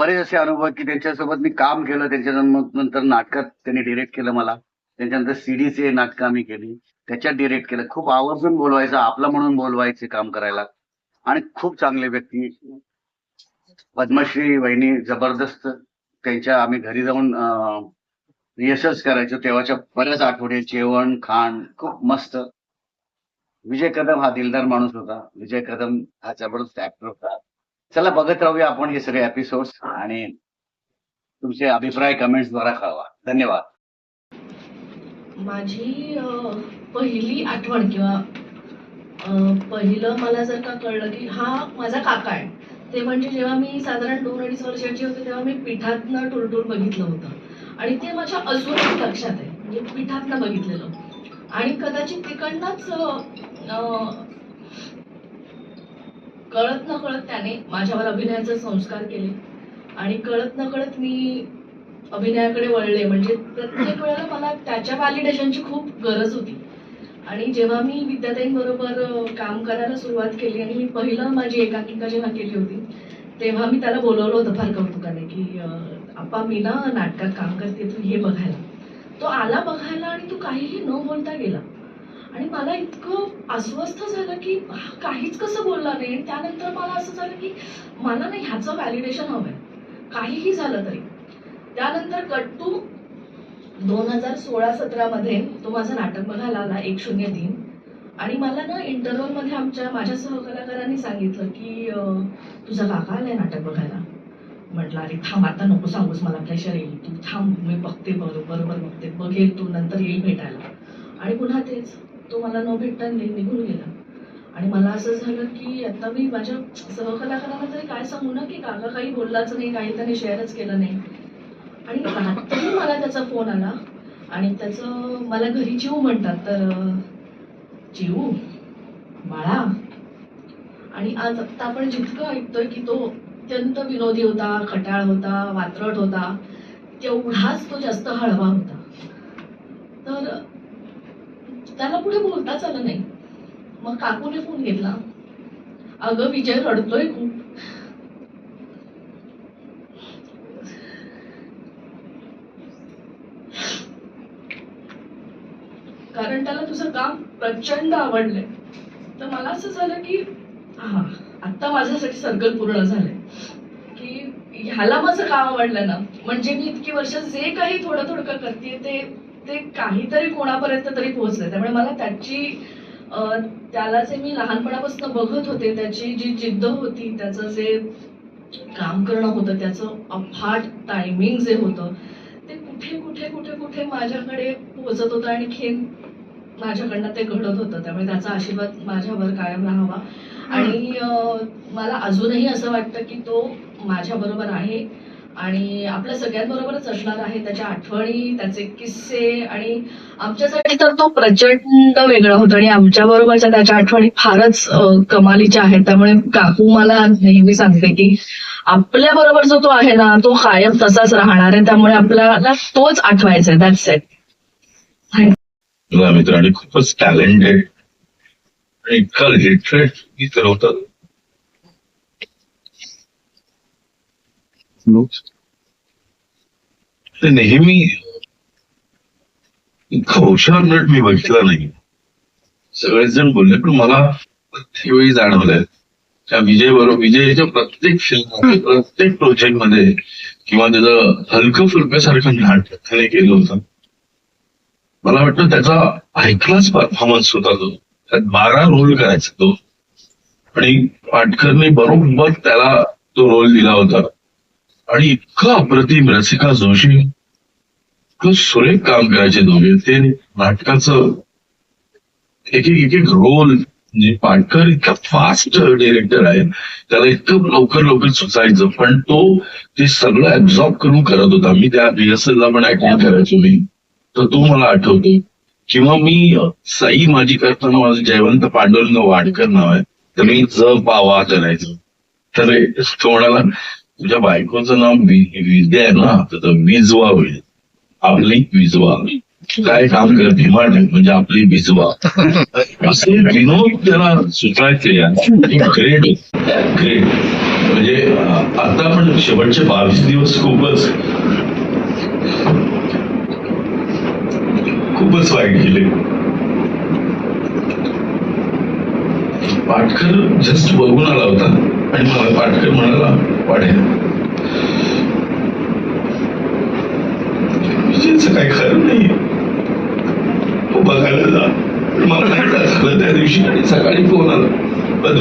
बरेच असे अनुभव की त्यांच्यासोबत मी काम केलं त्याच्यानंतर नाटकात त्यांनी डिरेक्ट केलं मला. त्याच्यानंतर सीडीचे नाटकं आम्ही केली. त्याच्यात डिरेक्ट केलं. खूप आवर्जून बोलवायचं आपलं म्हणून बोलवायचे काम करायला. आणि खूप चांगले व्यक्ती. पद्मश्री वहिनी जबरदस्त. त्यांच्या आम्ही घरी जाऊन रिहर्सल्स करायचो. तेव्हाच्या बऱ्याच आठवडे जेवण खाण खूप मस्त. विजय कदम हा दिलदार माणूस होता. विजय कदम हा जबरदस्त ऍक्टर होता. चला बघत राहूया आपण हे सगळे एपिसोड आणि तुमचे अभिप्राय कमेंट्स द्वारा कळवा. धन्यवाद. माझी पहिली आठवण किंवा पहिलं मला जर का कळलं की हा माझा काका आहे. ते म्हणजे जेव्हा मी साधारण दोन अडीच वर्षाची होते तेव्हा मी पिठातनं टुलटुल बघितलं होतं. आणि ते माझ्या अजूनही लक्षात आहे. म्हणजे पिठातनं बघितलेलं. आणि कदाचित तिकडनंच कळत न कळत त्याने माझ्यावर अभिनयाचे संस्कार केले. आणि कळत न कळत मी अभिनयाकडे वळले. म्हणजे प्रत्येक वेळेला मला त्याच्या व्हॅलिडेशनची खूप गरज होती. आणि जेव्हा मी विद्याताईंबरोबर काम करायला सुरुवात केली आणि मी पहिलं माझी एकांकिका जेव्हा केली होती तेव्हा मी त्याला बोलवलं होतं फार कौतुकाने की आप्पा मी ना नाटकात काम करते तू हे बघायला. तो आला बघायला आणि तो काहीही न बोलता गेला. आणि मला इतकं अस्वस्थ झालं की काहीच कसं बोलला नाही? आणि त्यानंतर मला असं झालं की मला ना ह्याचं व्हॅलिडेशन हवंय. काहीही झालं तरी. त्यानंतर कट्टू दोन हजार सोळा सतरामध्ये तो माझं नाटक बघायला आला एक शून्य तीन. आणि मला ना इंटरव्हलमध्ये आमच्या माझ्या सहकलाकारांनी सांगितलं की तुझा काका आलाय नाटक बघायला. म्हटलं अरे थांब आता नको सांगूस मला प्रेशर येईल. तू थांब मी बघते बरोबर बरोबर बघते. बघेल तू नंतर येईल भेटायला. आणि पुन्हा तेच. तो मला न भेटता निघून गेला. आणि मला असं झालं की आता मी माझ्या सहकलाकाराला तरी काय सांगू ना की काका काही बोललाच नाही काही त्याने शेअरच केलं नाही. आणि रात्री मला त्याचा फोन आला आणि त्याचं मला घरी चिऊ म्हणतात तर अं, चिऊ बाळा? आणि आज आत्ता आपण जितकं ऐकतोय की तो अत्यंत विनोदी होता खटाळ होता वात्रट होता तेवढाच तो जास्त हळवा होता. तर त्याला पुढे बोलताच आलं नाही. मग काकूने फोन घेतला. अगं विजय रडतोय खूप. कारण त्याला तुझं काम प्रचंड आवडलंय. तर मला असं झालं की हा आता माझ्यासाठी सर्कल पूर्ण झालंय. की ह्याला माझं काम आवडलं ना म्हणजे मी इतकी वर्ष जे काही थोडं थोडं करते ते ते काहीतरी कोणापर्यंत तरी पोहोचलंय. त्यामुळे मला त्याची त्याला जे मी लहानपणापासून बघत होते त्याची जी जिद्द होती त्याचं जे काम करणं होतं त्याचं अफाट टायमिंग जे होतं ते कुठे कुठे कुठे कुठे माझ्याकडे पोहोचत होतं आणि खेन माझ्याकडनं ते घडत होतं. त्यामुळे त्याचा आशीर्वाद माझ्यावर कायम राहावा. आणि मला अजूनही असं वाटतं की तो माझ्या बरोबर आहे. आणि आपल्या सगळ्यांबरोबरच असणार आहे त्याच्या आठवणी त्याचे किस्से आणि आमच्यासाठी तर तो प्रचंड वेगळा होता आणि आमच्या बरोबरच्या त्याच्या आठवणी फारच कमालीच्या आहेत. त्यामुळे काकू मला नेहमी सांगते की आपल्या बरोबर जो तो आहे ना तो कायम तसाच राहणार आहे. त्यामुळे आपल्याला तोच आठवायचा आहे. दॅट्स इट तुझा मित्र आणि खूपच टॅलेंटेड आणि इतका लिटरेट की ठरवतात ते नेहमी इतकं हुशार नट मी बघितला नाही सगळेजण बोलले पण मला त्यावेळी जाणवलंय त्या विजय बरोबर विजयच्या प्रत्येक प्रत्येक प्रोजेक्टमध्ये किंवा त्याचं हलकं फुलक्यासारखं नाटक त्याने केलं होतं मला वाटतं त्याचा ऐकलाच परफॉर्मन्स होता तो त्यात बारा रोल करायचा तो आणि पाटकरने बरोबर त्याला तो रोल दिला होता आणि इतकं अप्रतिम रसिका जोशी. इतकं सुरेख काम करायचे दोघे. ते नाटकाचं एक एक एक एक रोल. म्हणजे पाटकर इतका फास्ट डिरेक्टर आहे. त्याला इतकं लवकर लवकर सुचायचं. पण तो ते सगळं ऍब्झॉर्ब करून करत होता. मी त्या रिहर्सलला पण ऍक्टिंग करायचो मी. तर तो मला आठवतो. किंवा मी साई माझी करताना माझं जयवंत पांडुरंग वाडकर नाव आहे. तर मी ज पावा करायचो. तर तो म्हणाला तुझ्या बायकोचं नाव वि- विद्या आहे ना तर तो विजवा होईल. आपली विजवा. काय काम कर डिमांड म्हणजे आपली विजवा. असे विनोद त्याला सुचायचे ग्रेट ग्रेट म्हणजे आता पण शेवटचे बावीस दिवस खूपच खूपच वाईट गेले. पाटकर जस्ट बघून आला होता. आणि मला पाटकर म्हणाला वाढेल विजयचं काही खरं नाही तो बघायला जा. मला नाही झालं त्या दिवशी आणि सकाळी फोन आला.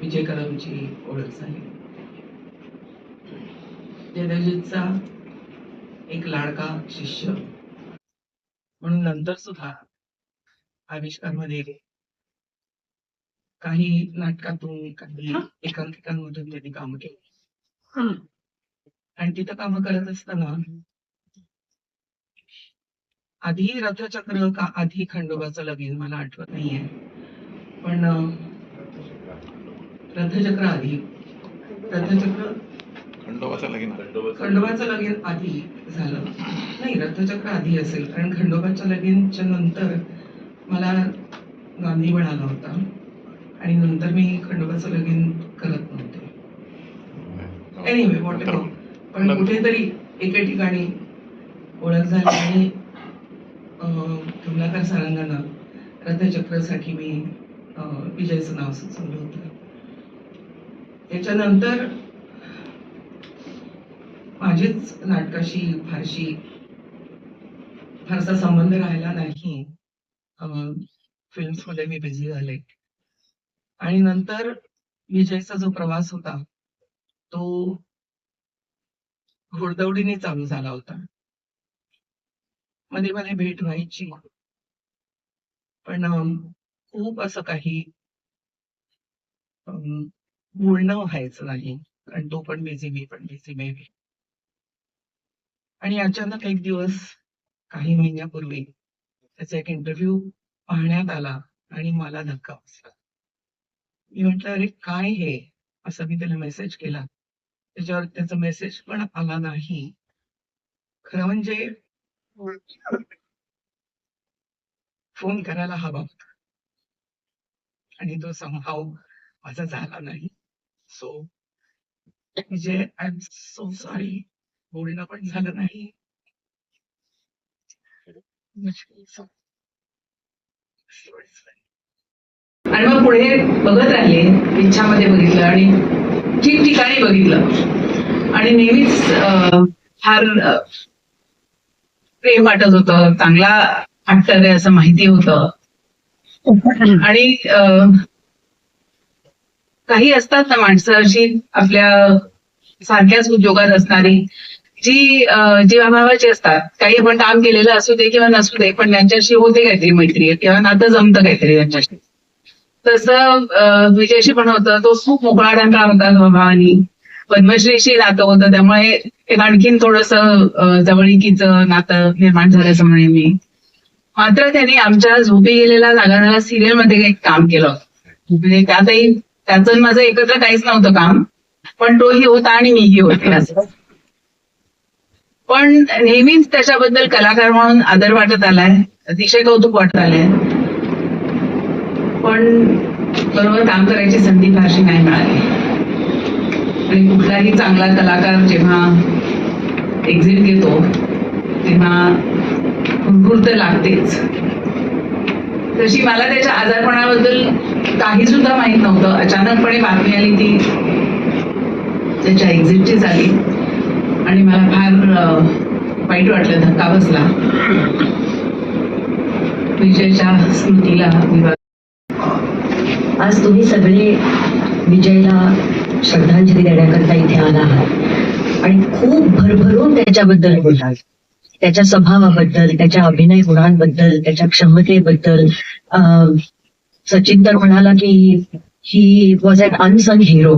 विजय कदमची ओळख झाली. जयदेवजीचा एक लाडका शिष्य. म्हणून नंतर सुद्धा आविष्कारमध्ये काही नाटकातून काही एकांकिकांमधून त्यांनी काम केली. आणि तिथं काम करत असताना आधी रथचक्र का आधी खंडोबाचं लगीन मला आठवत नाहीये. पण रथचक्र आधी. रथचक्र खंडोबाचं लगीन खंडोबाचं लगीन आधी झालं. नाही रथचक्र आधी असेल. कारण खंडोबाच्या लगीनच्या नंतर मला गांधी म्हणाला होता आणि नंतर मी खंडोबाचं लगीन करत नव्हते. एनिवे वॉट पण कुठेतरी एके ठिकाणी ओळख झाली आणि कमलाकर सरांना रथचक्रसाठी मी विजयचं नाव सुचवलं होतं. त्याच्यानंतर माझीच नाटकाशी फारशी फारसा संबंध राहिला नाही. फिल्म्समध्ये मी बिझी झाले. आणि नंतर विजयचा जो प्रवास होता तो घोडदौडीने चालू झाला होता. मध्ये मध्ये भेट व्हायची. पण खूप असं काही अं, बोलणं व्हायचं नाही. कारण तो पण बिझी मी पण बिझी मे बी आणि अचानक एक दिवस काही महिन्यापूर्वी त्याचा एक इंटरव्ह्यू पाहण्यात आला आणि मला धक्का बसला. मी म्हटलं अरे काय हे? असं मी त्याला मेसेज केला. त्याच्यावर त्याचा मेसेज पण आला नाही. खरं म्हणजे फोन करायला हवा होता. आणि तो समहाव माझा झाला नाही. So Vijay I am so sorry बोलणं पण झालं नाही. आणि मग पुढे बघत राहिले इच्छामध्ये बघितलं आणि ठिकठिकाणी बघितलं. आणि नेहमीच फार प्रेम वाटत होतं चांगला वाटतं आहे असं माहिती होतं. आणि काही असतात ना माणसं अशी आपल्या सारख्याच उद्योगात असणारी जी जीवाभावाची असतात. काही आपण काम केलेलं असू दे किंवा नसू दे पण त्यांच्याशी होते काहीतरी मैत्री किंवा नातं जमतं काहीतरी त्यांच्याशी. तसं विजयशी पण होतं. तो खूप मोकळा ढाकळा होता स्वभावानी पद्मश्रीशी नातं होतं. त्यामुळे एक आणखीन थोडस जवळीकीचं नातं निर्माण झाल्याचं म्हणे मी. मात्र त्यांनी आमच्या झोपी गेलेला जागरणारा सिरियलमध्ये एक काम केलं. म्हणजे त्यातही त्याचं माझं एकत्र काहीच नव्हतं काम. पण तोही होता आणि मीही होते असं. पण नेहमीच त्याच्याबद्दल कलाकार म्हणून आदर वाटत आलाय. अतिशय कौतुक वाटत आलंय. पण बरोबर काम करायची संधी फारशी नाही मिळाली. आणि कुठलाही चांगला कलाकार जेव्हा एक्झिट घेतो तेव्हा भरपूर तर लागतेच. तशी मला त्याच्या आजारपणाबद्दल काही सुद्धा माहीत नव्हतं. अचानकपणे बातमी आली ती त्याच्या एक्झिटची झाली. आणि मला फार वाईट वाटलं धक्का बसला. विजयच्या स्मृतीला अभिवादन आज तुम्ही सगळे विजयला श्रद्धांजली देण्याकरता इथे आला आहात. आणि खूप भरभरून त्याच्याबद्दल बोलाल. त्याच्या स्वभावाबद्दल त्याच्या अभिनय गुणांबद्दल त्याच्या क्षमतेबद्दल. अं, सचिन तर म्हणाला की ही वॉज अन अनसन हिरो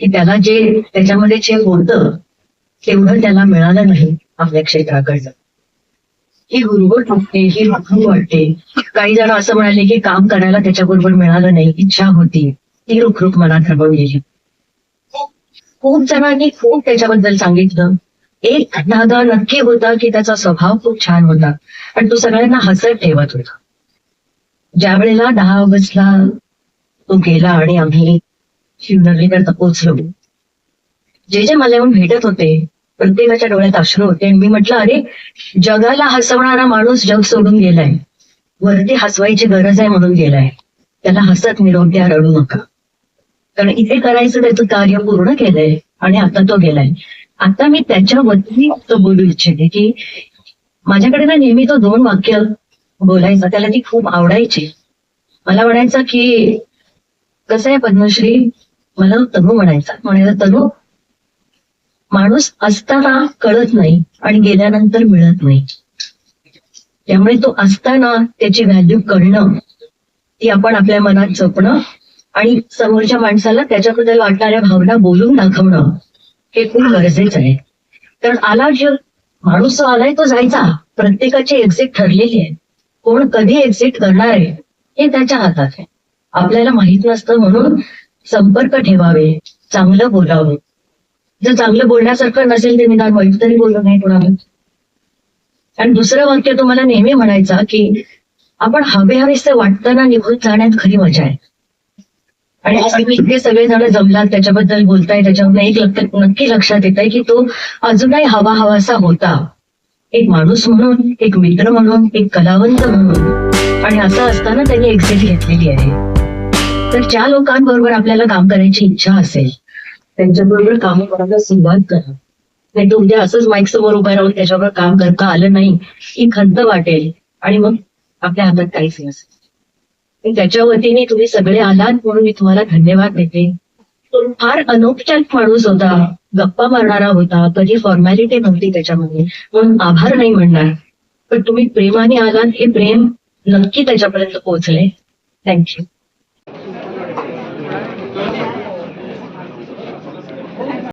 की त्याला जे त्याच्यामध्ये जे होतं तेवढं त्याला मिळालं नाही आपल्या क्षेत्राकडनं. ही हुरहुर वाटते ही रुखरुख वाटते काही जण असं म्हणाले की काम करायला त्याच्याबरोबर मिळालं नाही इच्छा होती. ती रुखरुख मनात रमवलेली खूप जणांनी खूप त्याच्याबद्दल सांगितलं. एक दादा नक्की होता की त्याचा स्वभाव खूप छान होता आणि तो सगळ्यांना हसत ठेवत होता. ज्या वेळेला दहा ऑगस्टला तो गेला आणि आम्ही शिवनगरीकरता पोहोचलो जे जे मला येऊन भेटत होते प्रत्येकाच्या डोळ्यात अश्रू होते. आणि मी म्हटलं अरे जगाला हसवणारा माणूस जग सोडून गेलाय. वरती हसवायची गरज आहे म्हणून गेलाय. त्याला हसत निरोप द्या रडू नका. कारण इथे करायचं त्याचं कार्य पूर्ण केलंय आणि आता तो गेलाय. आता मी त्याच्या वतीने तो बोलू इच्छिते की माझ्याकडे ना नेहमी तो दोन वाक्य बोलायचा. त्याला ती खूप आवडायची. मला म्हणायचं की कसं आहे पद्मश्री? मला तनू म्हणायचा. म्हणायचं तनू माणूस असताना कळत नाही आणि गेल्यानंतर मिळत नाही. त्यामुळे तो असताना त्याची व्हॅल्यू कळणं ती आपण आपल्या मनात जपणं आणि समोरच्या माणसाला त्याच्याबद्दल वाटणाऱ्या भावना बोलून दाखवणं हे खूप गरजेचं आहे. कारण आला जे माणूस जो आलाय तो जायचा. प्रत्येकाची एक्झिट ठरलेली आहे. कोण कधी एक्झिट करणार आहे हे त्याच्या हातात आहे. आपल्याला माहीत नसतं म्हणून संपर्क ठेवावे चांगलं बोलावं. जर चांगलं बोलण्यासारखं नसेल ते निदान वाईट तरी बोललं नाही कोणाला. आणि दुसरं वाक्य तुम्हाला नेहमी म्हणायचा की आपण हवे हवेसे वाटताना निघून जाण्यात खरी मजा आहे. आणि आज तुम्ही इतके सगळेजण जमलात त्याच्याबद्दल बोलताय त्याच्यावर एक लक्ष- नक्की लक्षात येत आहे की तो अजूनही हवा हवासा होता. एक माणूस म्हणून एक मित्र म्हणून एक कलावंत म्हणून. आणि असं असताना त्यांनी एक्झिट घेतलेली आहे. तर ज्या लोकांबरोबर आपल्याला काम करायची इच्छा असेल त्यांच्याबरोबर काम करायला सुरुवात करा. नाही तर उद्या असंच माईक समोर उभं राहून त्याच्यावर काम करता आलं नाही ही खंत वाटेल आणि मग आपल्या हातात काहीच नसेल त्याच्या वतीने तुम्ही सगळे आलात म्हणून मी तुम्हाला धन्यवाद देते. फार अनौपचारिक माणूस होता गप्पा मारणारा होता कधी फॉर्मॅलिटी नव्हती त्याच्यामध्ये म्हणून आभार नाही म्हणणार. पण तुम्ही प्रेमाने आलात हे प्रेम नक्की त्याच्यापर्यंत पोहोचले. थँक्यू